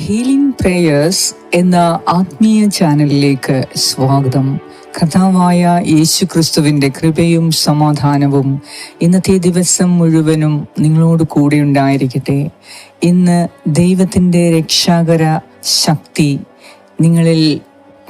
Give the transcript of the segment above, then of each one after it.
Healing prayers എന്ന ആത്മീയ ചാനലിലേക്ക് സ്വാഗതം. കഥാവായ യേശു ക്രിസ്തുവിന്റെ കൃപയും സമാധാനവും ഇന്നത്തെ ദിവസം മുഴുവനും നിങ്ങളോട് കൂടെ ഉണ്ടായിരിക്കട്ടെ. ഇന്ന് ദൈവത്തിന്റെ രക്ഷാകര ശക്തി നിങ്ങളിൽ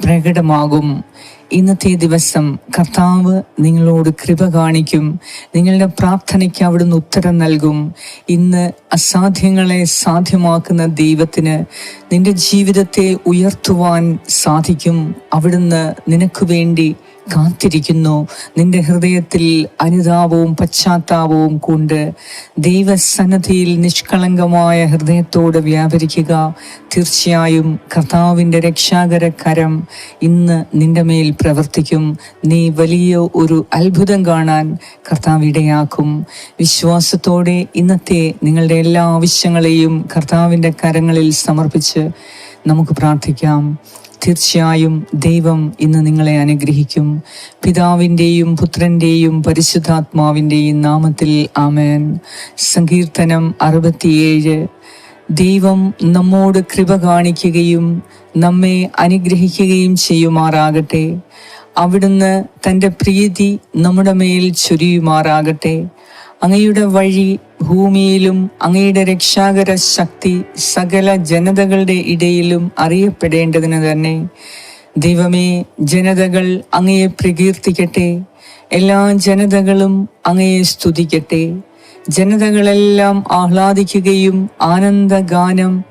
പ്രകടമാകും. ഇന്നത്തെ ദിവസം കർത്താവ് നിങ്ങളോട് കൃപ കാണിക്കും. നിങ്ങളുടെ പ്രാർത്ഥനയ്ക്ക് അവിടുന്ന് ഉത്തരം നൽകും. ഇന്ന് അസാധ്യങ്ങളെ സാധ്യമാക്കുന്ന ദൈവത്തിന് നിന്റെ ജീവിതത്തെ ഉയർത്തുവാൻ സാധിക്കും. അവിടുന്ന് നിനക്ക് വേണ്ടി കാത്തിരിക്കുന്നു. നിന്റെ ഹൃദയത്തിൽ അനുതാപവും പശ്ചാത്താപവും കൊണ്ട് ദൈവസന്നദ്ധിയിൽ നിഷ്കളങ്കമായ ഹൃദയത്തോട് വ്യാപരിക്കുക. തീർച്ചയായും കർത്താവിന്റെ രക്ഷാകര കരം ഇന്ന് നിന്റെ മേൽ പ്രവർത്തിക്കും. നീ വലിയ ഒരു അത്ഭുതം കാണാൻ കർത്താവ് ഇടയാക്കും. വിശ്വാസത്തോടെ ഇന്നത്തെ നിങ്ങളുടെ എല്ലാ ആവശ്യങ്ങളെയും കർത്താവിന്റെ കരങ്ങളിൽ സമർപ്പിച്ച് നമുക്ക് പ്രാർത്ഥിക്കാം. തീർച്ചയായും ദൈവം ഇന്ന് നിങ്ങളെ അനുഗ്രഹിക്കും. പിതാവിന്റെയും പുത്രന്റെയും പരിശുദ്ധാത്മാവിന്റെയും നാമത്തിൽ ആമേൻ. സങ്കീർത്തനം അറുപത്തിയേഴ്. ദൈവം നമ്മോട് കൃപ കാണിക്കുകയും നമ്മെ അനുഗ്രഹിക്കുകയും ചെയ്യുമാറാകട്ടെ. അവിടുന്ന് തന്റെ പ്രീതി നമ്മുടെ മേൽ ചൊരിയുമാറാകട്ടെ. അങ്ങയുടെ വഴി ഭൂമിയിലും അങ്ങയുടെ രക്ഷാകര ശക്തി സകല ജനതകളുടെ ഇടയിലും അറിയപ്പെടേണ്ടതിന് തന്നെ ദൈവമേ ജനതകൾ അങ്ങയെ പ്രകീർത്തിക്കട്ടെ. എല്ലാ ജനതകളും അങ്ങയെ സ്തുതിക്കട്ടെ. ജനതകളെല്ലാം ആഹ്ലാദിക്കുകയും ആനന്ദഗാനം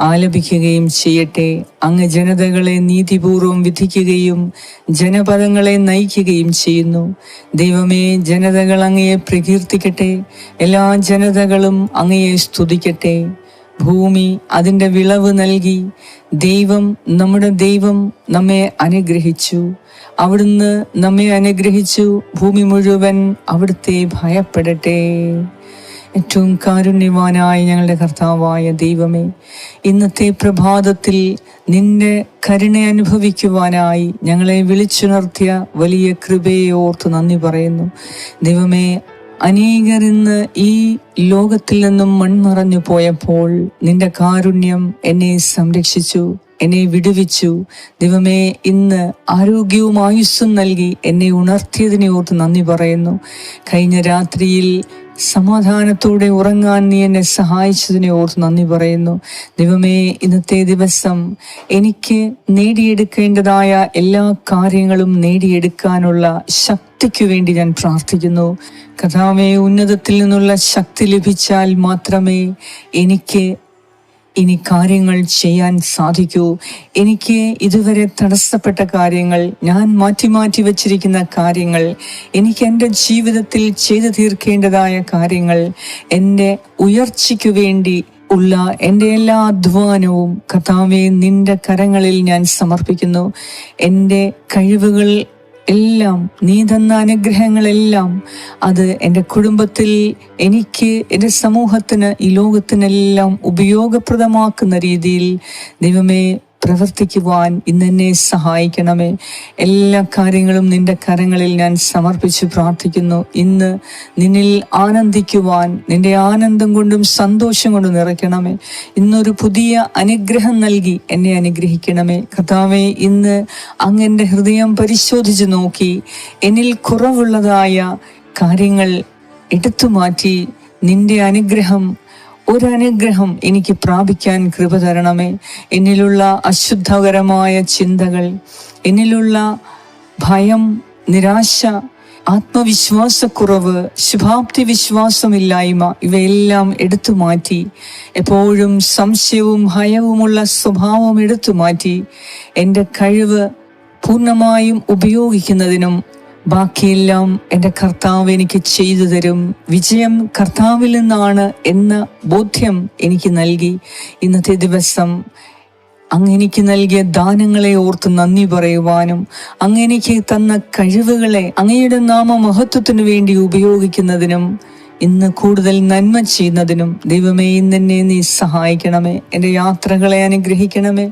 ആലപിക്കുകയും ചെയ്യട്ടെ. അങ്ങ് ജനതകളെ നീതിപൂർവം വിധിക്കുകയും ജനപദങ്ങളെ നയിക്കുകയും ചെയ്യുന്നു. ദൈവമേ ജനതകൾ അങ്ങയെ പ്രകീർത്തിക്കട്ടെ. എല്ലാ ജനതകളും അങ്ങയെ സ്തുതിക്കട്ടെ. ഭൂമി അതിന്റെ വിളവ് നൽകി. ദൈവം നമ്മുടെ ദൈവം നമ്മെ അനുഗ്രഹിച്ചു. അവിടുന്ന് നമ്മെ അനുഗ്രഹിച്ചു. ഭൂമി മുഴുവൻ അവിടുത്തെ ഭയപ്പെടട്ടെ. ഏറ്റവും കാരുണ്യവാനായ ഞങ്ങളുടെ കർത്താവായ ദൈവമേ ഇന്നത്തെ പ്രഭാതത്തിൽ നിന്റെ കരുണ അനുഭവിക്കുവാനായി ഞങ്ങളെ വിളിച്ചുണർത്തിയ വലിയ കൃപയെ ഓർത്ത് നന്ദി പറയുന്നു. ദൈവമേ അനേകർ ഇന്ന് ഈ ലോകത്തിൽ നിന്നും മൺമറഞ്ഞു പോയപ്പോൾ നിന്റെ കാരുണ്യം എന്നെ സംരക്ഷിച്ചു എന്നെ വിടുവിച്ചു. ദൈവമേ ഇന്ന് ആരോഗ്യവും ആയുസ്സും നൽകി എന്നെ ഉണർത്തിയതിനെ ഓർത്ത് നന്ദി പറയുന്നു. കഴിഞ്ഞ രാത്രിയിൽ സമാധാനത്തോടെ ഉറങ്ങാൻ നീ എന്നെ സഹായിച്ചതിനെ ഓർത്ത് നന്ദി പറയുന്നു. ദൈവമേ ഇന്നത്തെ ദിവസം എനിക്ക് നേടിയെടുക്കേണ്ടതായ എല്ലാ കാര്യങ്ങളും നേടിയെടുക്കാനുള്ള ശക്തിക്ക് വേണ്ടി ഞാൻ പ്രാർത്ഥിക്കുന്നു. കഥാവെ ഉന്നതത്തിൽ നിന്നുള്ള ശക്തി ലഭിച്ചാൽ മാത്രമേ എനിക്ക് ഇനി കാര്യങ്ങൾ ചെയ്യാൻ സാധിക്കൂ. എനിക്ക് ഇതുവരെ തടസ്സപ്പെട്ട കാര്യങ്ങൾ ഞാൻ മാറ്റി മാറ്റി വച്ചിരിക്കുന്ന കാര്യങ്ങൾ എനിക്ക് എന്റെ ജീവിതത്തിൽ ചെയ്തു തീർക്കേണ്ടതായ കാര്യങ്ങൾ എന്റെ ഉയർച്ചയ്ക്കു വേണ്ടി ഉള്ള എന്റെ എല്ലാ അധ്വാനവും കഥാവെ നിന്റെ കരങ്ങളിൽ ഞാൻ സമർപ്പിക്കുന്നു. എന്റെ കഴിവുകൾ എല്ലാം നീ തന്ന അനുഗ്രഹങ്ങളെല്ലാം അത് എന്റെ കുടുംബത്തിൽ എനിക്ക് എന്റെ സമൂഹത്തിന് ഈ ലോകത്തിനെല്ലാം ഉപയോഗപ്രദമാക്കുന്ന രീതിയിൽ ദൈവമേ പ്രവർത്തിക്കുവാൻ ഇന്ന് എന്നെ സഹായിക്കണമേ. എല്ലാ കാര്യങ്ങളും നിന്റെ കരങ്ങളിൽ ഞാൻ സമർപ്പിച്ച് പ്രാർത്ഥിക്കുന്നു. ഇന്ന് നിന്നിൽ ആനന്ദിക്കുവാൻ നിന്റെ ആനന്ദം കൊണ്ടും സന്തോഷം കൊണ്ടും നിറയ്ക്കണമേ. ഇന്നൊരു പുതിയ അനുഗ്രഹം നൽകി എന്നെ അനുഗ്രഹിക്കണമേ. കർത്താവെ ഇന്ന് അങ്ങ് ഹൃദയം പരിശോധിച്ച് നോക്കി എന്നിൽ കുറവുള്ളതായ കാര്യങ്ങൾ എടുത്തു മാറ്റി നിന്റെ അനുഗ്രഹം ഒരു അനുഗ്രഹം എനിക്ക് പ്രാപിക്കാൻ കൃപ തരണമേ. എന്നിലുള്ള അശുദ്ധകരമായ ചിന്തകൾ എന്നിലുള്ള ഭയം നിരാശ ആത്മവിശ്വാസക്കുറവ് ശുഭാപ്തി വിശ്വാസമില്ലായ്മ ഇവയെല്ലാം എടുത്തു മാറ്റി എപ്പോഴും സംശയവും ഭയവുമുള്ള സ്വഭാവം എടുത്തു മാറ്റി എന്റെ കഴിവ് പൂർണമായും ഉപയോഗിക്കുന്നതിനും ബാക്കിയെല്ലാം എന്റെ കർത്താവ് എനിക്ക് ചെയ്തു തരും. വിജയം കർത്താവിൽ നിന്നാണ് എന്ന ബോധ്യം എനിക്ക് നൽകി. ഇന്നത്തെ ദിവസം അങ്ങെനിക്ക് നൽകിയ ദാനങ്ങളെ ഓർത്ത് നന്ദി പറയുവാനും അങ്ങെനിക്ക് തന്ന കഴിവുകളെ അങ്ങയുടെ നാമ മഹത്വത്തിനു വേണ്ടി ഉപയോഗിക്കുന്നതിനും ഇന്ന് കൂടുതൽ നന്മ ചെയ്യുന്നതിനും ദൈവമേ ഇന്നെന്നെ നീ സഹായിക്കണമേ. എന്റെ യാത്രകളെ അനുഗ്രഹിക്കണമേ.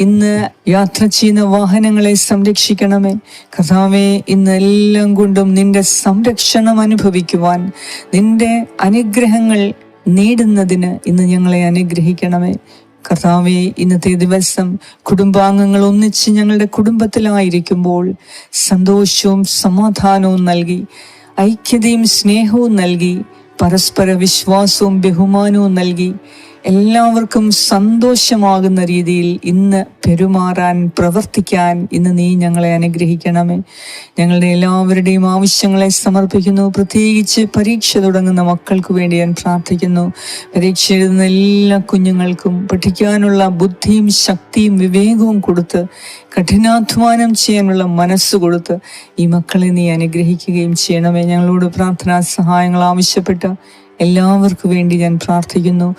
ഇന്ന് യാത്ര ചെയ്യുന്ന വാഹനങ്ങളെ സംരക്ഷിക്കണമേ. കഥാവേ ഇന്ന് എല്ലാം കൊണ്ടും നിന്റെ സംരക്ഷണം അനുഭവിക്കുവാൻ നിന്റെ അനുഗ്രഹങ്ങൾ നേടുന്നതിന് ഇന്ന് ഞങ്ങളെ അനുഗ്രഹിക്കണമേ. കർത്താവെ ഇന്നത്തെ ദിവസം കുടുംബാംഗങ്ങൾ ഒന്നിച്ച് ഞങ്ങളുടെ കുടുംബത്തിലായിരിക്കുമ്പോൾ സന്തോഷവും സമാധാനവും നൽകി ഐക്യതയും സ്നേഹവും നൽകി പരസ്പര വിശ്വാസവും ബഹുമാനവും നൽകി എല്ലാവർക്കും സന്തോഷമാകുന്ന രീതിയിൽ ഇന്ന് പെരുമാറാൻ പ്രവർത്തിക്കാൻ ഇന്ന് നീ ഞങ്ങളെ അനുഗ്രഹിക്കണമേ. ഞങ്ങളുടെ എല്ലാവരുടെയും ആവശ്യങ്ങളെ സമർപ്പിക്കുന്നു. പ്രത്യേകിച്ച് പരീക്ഷ തുടങ്ങുന്ന മക്കൾക്ക് വേണ്ടി ഞാൻ പ്രാർത്ഥിക്കുന്നു. പരീക്ഷ എഴുതുന്ന എല്ലാ കുഞ്ഞുങ്ങൾക്കും പഠിക്കാനുള്ള ബുദ്ധിയും ശക്തിയും വിവേകവും കൊടുത്ത് കഠിനാധ്വാനം ചെയ്യാനുള്ള മനസ്സ് കൊടുത്ത് ഈ മക്കളെ നീ അനുഗ്രഹിക്കുകയും ചെയ്യണമേ. ഞങ്ങളോട് പ്രാർത്ഥനാ സഹായങ്ങൾ ആവശ്യപ്പെട്ട എല്ലാവർക്കും വേണ്ടി ഞാൻ പ്രാർത്ഥിക്കുന്നു.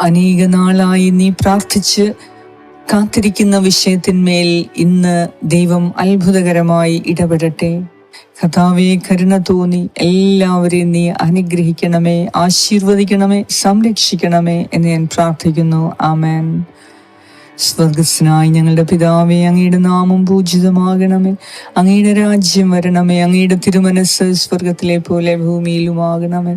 അനേക നാളായി നീ പ്രാർത്ഥിച്ച് കാത്തിരിക്കുന്ന വിഷയത്തിന്മേൽ ഇന്ന് ദൈവം അത്ഭുതകരമായി ഇടപെടട്ടെ. കഥാവെ കരുണ തോന്നി എല്ലാവരെയും നീ അനുഗ്രഹിക്കണമേ ആശീർവദിക്കണമേ സംരക്ഷിക്കണമേ എന്ന് ഞാൻ പ്രാർത്ഥിക്കുന്നു. ആമേൻ. സ്വർഗസ്നായി ഞങ്ങളുടെ പിതാവെ അങ്ങയുടെ നാമം പൂജിതമാകണമേ. അങ്ങയുടെ രാജ്യം വരണമേ അങ്ങയുടെ തിരുമനസ് സ്വർഗത്തിലെ പോലെ ഭൂമിയിലുമാകണമേ.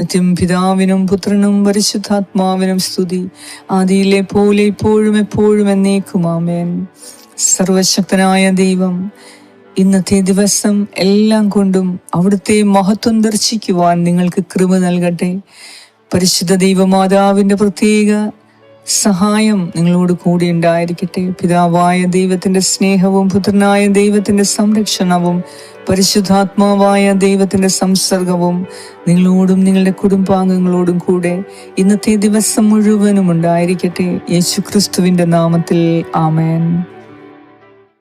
നിത്യം പിതാവിനും പുത്രനും പരിശുദ്ധാത്മാവിനും സ്തുതി. ആദിയിലെ പോലെ ഇപ്പോഴും എപ്പോഴും എന്നേക്കും ആമേൻ. സർവശക്തനായ ദൈവം ഇന്നത്തെ ദിവസം എല്ലാം കൊണ്ടും അവിടുത്തെ മഹത്വം ദർശിക്കുവാൻ നിങ്ങൾക്ക് കൃപ നൽകട്ടെ. പരിശുദ്ധ ദൈവമാതാവിന്റെ പ്രത്യേക സഹായം നിങ്ങളോട് കൂടി ഉണ്ടായിരിക്കട്ടെ. പിതാവായ ദൈവത്തിന്റെ സ്നേഹവും പുത്രനായ ദൈവത്തിന്റെ സംരക്ഷണവും പരിശുദ്ധാത്മാവായ ദൈവത്തിന്റെ സംസർഗവും നിങ്ങളോടും നിങ്ങളുടെ കുടുംബാംഗങ്ങളോടും കൂടെ ഇന്നത്തെ ദിവസം മുഴുവനും ഉണ്ടായിരിക്കട്ടെ. യേശുക്രിസ്തുവിന്റെ നാമത്തിൽ ആമേൻ.